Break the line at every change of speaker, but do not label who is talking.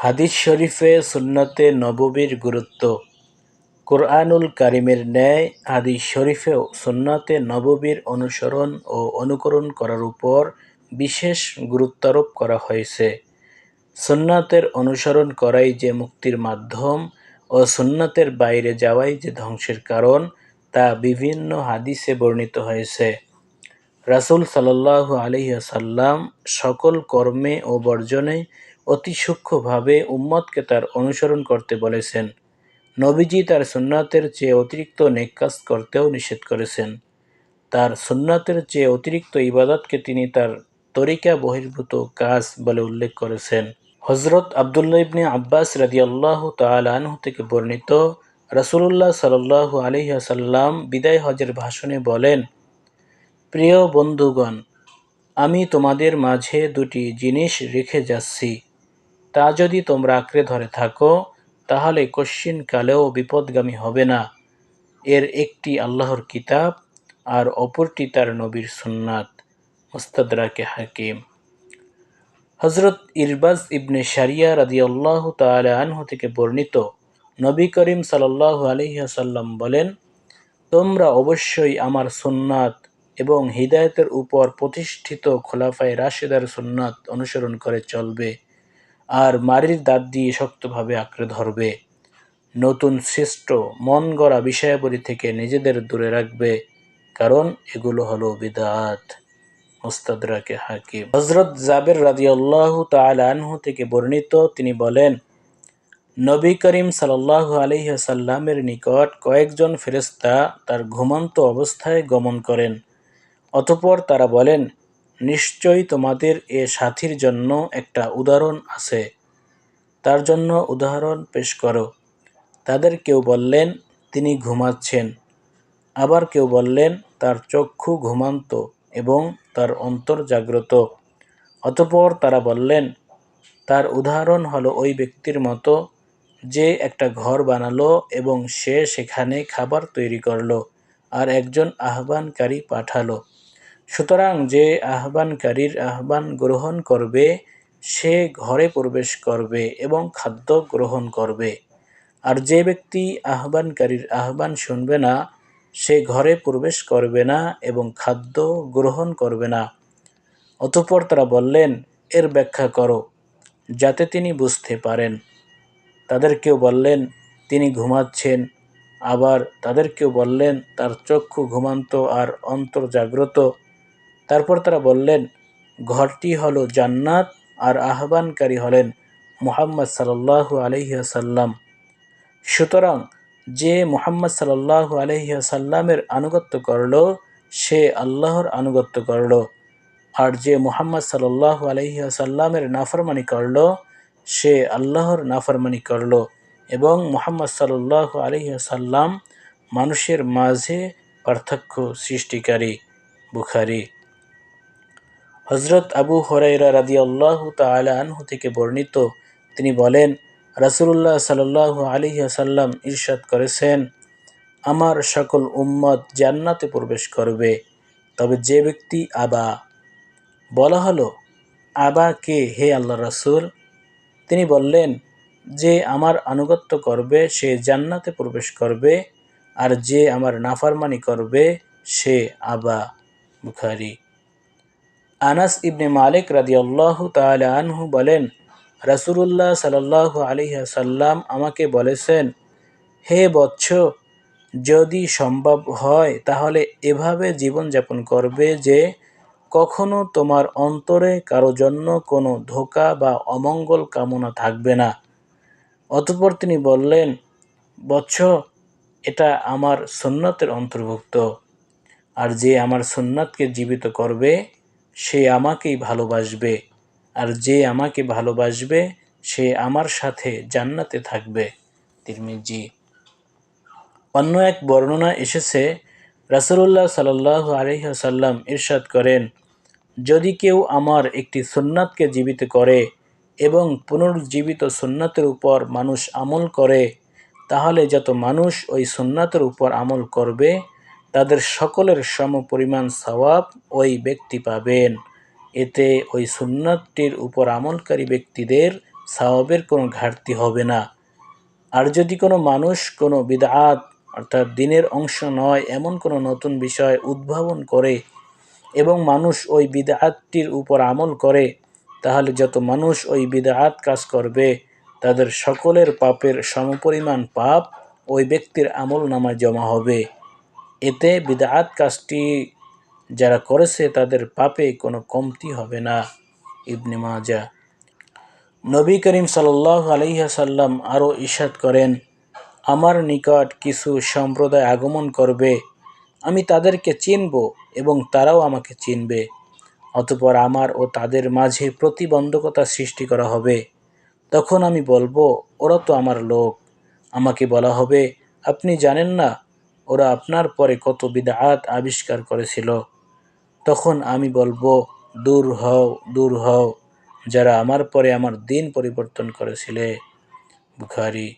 হাদিস শরীফে সুন্নতে নববীর গুরুত্ব। কোরআনুল কারিমের ন্যায় হাদিস শরীফেও সুন্নতে নববীর অনুসরণ ও অনুকরণ করার উপর বিশেষ গুরুত্বারোপ করা হয়েছে। সুন্নাতের অনুসরণ করাই যে মুক্তির মাধ্যম ও সুন্নাতের বাইরে যাওয়াই যে ধ্বংসের কারণ, তা বিভিন্ন হাদিসে বর্ণিত হয়েছে। রাসুল সাল্লাল্লাহু আলহিহাসাল্লাম সকল কর্মে ও বর্জনে অতি সূক্ষ্মভাবে উম্মতকে তার অনুসরণ করতে বলেছেন। নবীজি তার সুন্নাতের চেয়ে অতিরিক্ত নেক কাজ করতেও নিষেধ করেছেন। তার সুন্নাতের চেয়ে অতিরিক্ত ইবাদতকে তিনি তার তরিকা বহির্ভূত কাজ বলে উল্লেখ করেছেন। হজরত আবদুল্লাহ ইবনে আব্বাস রাদিয়াল্লাহু তাআলা আনহু থেকে বর্ণিত রাসূলুল্লাহ সাল্লাল্লাহু আলাইহি ওয়াসাল্লাম বিদায় হজের ভাষণে বলেন, প্রিয় বন্ধুগণ, আমি তোমাদের মাঝে দুটি জিনিস রেখে যাচ্ছি। তা যদি তোমরা আঁকড়ে ধরে থাকো, তাহলে কশ্চিন কালেও বিপদগামী হবে না। এর একটি আল্লাহর কিতাব আর অপরটি তার নবীর সুন্নাত। মুস্তাদরাকে হাকিম। হজরত ইরবাজ ইবনে শারিয়া রাদিয়াল্লাহু তাআলা আনহু থেকে বর্ণিত নবী করিম সাল্লাল্লাহু আলাইহি ওয়াসাল্লাম বলেন, তোমরা অবশ্যই আমার সুন্নাত এবং হৃদায়তের উপর প্রতিষ্ঠিত খোলাফায় রাশেদার সুন্নাত অনুসরণ করে চলবে। আর মারির দাঁত দিয়ে শক্তভাবে আঁকড়ে ধরবে। নতুন সৃষ্ট মন গড়া বিষয়াবলী থেকে নিজেদের দূরে রাখবে, কারণ এগুলো হলো বিদাত। মুস্তাদরাকে হাকিম। হজরত জাবের রাদিয়াল্লাহু তাআলা আনহু থেকে বর্ণিত তিনি বলেন, নবী করিম আলাইহি সাল্লামের নিকট কয়েকজন ফেরেশতা তার ঘুমন্ত অবস্থায় গমন করেন। অতপর তারা বলেন নিশ্চয়ই তোমাদের এ সাথীর জন্য একটা উদাহরণ আছে। তার জন্য উদাহরণ পেশ করো। তাদের কেউ বললেন, তিনি ঘুমাচ্ছেন। আবার কেউ বললেন, তার চক্ষু ঘুমান্ত এবং তার অন্তর জাগ্রত। অতপর তারা বললেন, তার উদাহরণ হলো ওই ব্যক্তির মতো যে একটা ঘর বানালো এবং সে সেখানে খাবার তৈরি করল আর একজন আহ্বানকারী পাঠালো। সুতরাং যে আহ্বানকারীর আহ্বান গ্রহণ করবে, সে ঘরে প্রবেশ করবে এবং খাদ্য গ্রহণ করবে। আর যে ব্যক্তি আহ্বানকারীর আহ্বান শুনবে না, সে ঘরে প্রবেশ করবে না এবং খাদ্য গ্রহণ করবে না। অতঃপর তারা বললেন, এর ব্যাখ্যা করো, যাতে তিনি বুঝতে পারেন। তাদের কেউ বললেন, তিনি ঘুমাচ্ছেন। আবার তাদের কেউ বললেন, তার চক্ষু ঘুমান্ত আর অন্তর জাগ্রত তারপর তারা বললেন, ঘরটি হলো জান্নাত আর আহ্বানকারী হলেন মুহাম্মদ সাল্লাল্লাহু আলহিহাসাল্লাম সুতরাং যে মুহাম্মদ সাল্লাল্লাহু আলহিহাসাল্লামের আনুগত্য করল, সে আল্লাহর আনুগত্য করল। আর যে মুহাম্মদ সাল্লাল্লাহু আলহিহাসাল্লামের নাফরমানি করল, সে আল্লাহর নাফরমানি করল এবং মুহাম্মদ সাল্লাল্লাহু আলহিহাসাল্লাম মানুষের মাঝে পার্থক্য সৃষ্টিকারী। বুখারি হজরত আবু হরাইরা রাদি আল্লাহ তালা আনহু থেকে বর্ণিত। তিনি বলেন রাসুল্লাহ সাল্লাহ আলী আসাল্লাম ইরশাদ করেছেন, আমার সকল উম্মত জান্নাতে প্রবেশ করবে, তবে যে ব্যক্তি আবা। বলা হলো, আবা কে, হে আল্লাহ রাসুল? তিনি বললেন, যে আমার আনুগত্য করবে, সে জান্নাতে প্রবেশ করবে, আর যে আমার নাফারমানি করবে, সে আবা। বুখারি। আনাস ইবনে মালিক রাদিয়াল্লাহ তাআলা আনহু বলেন, রাসূলুল্লাহ সাল্লাল্লাহু আলাইহি সাল্লাম আমাকে বলেছেন, হে বৎস, যদি সম্ভব হয়, তাহলে এভাবে জীবনযাপন করবে যে কখনো তোমার অন্তরে কারও জন্য কোনো ধোকা বা অমঙ্গল কামনা থাকবে না। অতপর তিনি বললেন, বৎস, এটা আমার সুন্নতের অন্তর্ভুক্ত। আর যে আমার সুন্নাতকে জীবিত করবে সে আমাকেই ভালোবাসবে। আর যে আমাকে ভালোবাসবে, সে আমার সাথে জান্নাতে থাকবে। তিরমিজি। অন্য এক বর্ণনা এসেছে রাসুল্লাহ সাল্লাহ আলহিহাসাল্লাম ইরশাদ করেন, যদি কেউ আমার একটি সুন্নাতকে জীবিত করে এবং পুনর্জীবিত সুন্নাতের উপর মানুষ আমল করে, তাহলে যত মানুষ ওই সুন্নাতের উপর আমল করবে তাদের সকলের সম পরিমাণ সওয়াব ওই ব্যক্তি পাবেন। এতে ওই সুন্নতটির উপর আমলকারী ব্যক্তিদের সাওয়াবের কোনো ঘাটতি হবে না। আর যদি কোনো মানুষ কোনো বিদাত অর্থাৎ দিনের অংশ নয়, এমন কোনো নতুন বিষয় উদ্ভাবন করে এবং মানুষ ওই বিদাতটির উপর আমল করে, তাহলে যত মানুষ ওই বিদাত কাজ করবে, তাদের সকলের পাপের সমপরিমাণ পাপ ওই ব্যক্তির আমল নামায় জমা হবে। এতে বিদাত কাজটি যারা করেছে তাদের পাপে কোনো কমতি হবে না। ইবনে মাজা নবী করিম সাল্লাহ আলহিহাসাল্লাম আরও ইশাদ করেন, আমার নিকট কিছু সম্প্রদায় আগমন করবে, আমি তাদেরকে চিনব এবং তারাও আমাকে চিনবে। অতপর আমার ও তাদের মাঝে প্রতিবন্ধকতা সৃষ্টি করা হবে। তখন আমি বলব, ওরা তো আমার লোক। আমাকে বলা হবে, আপনি জানেন না ওরা আপনার পরে কত বিদাত আবিষ্কার করেছিল। তখন আমি বলব, দূর হও দূর হও, যারা আমার পরে আমার দিন পরিবর্তন করেছিলে। বুখারি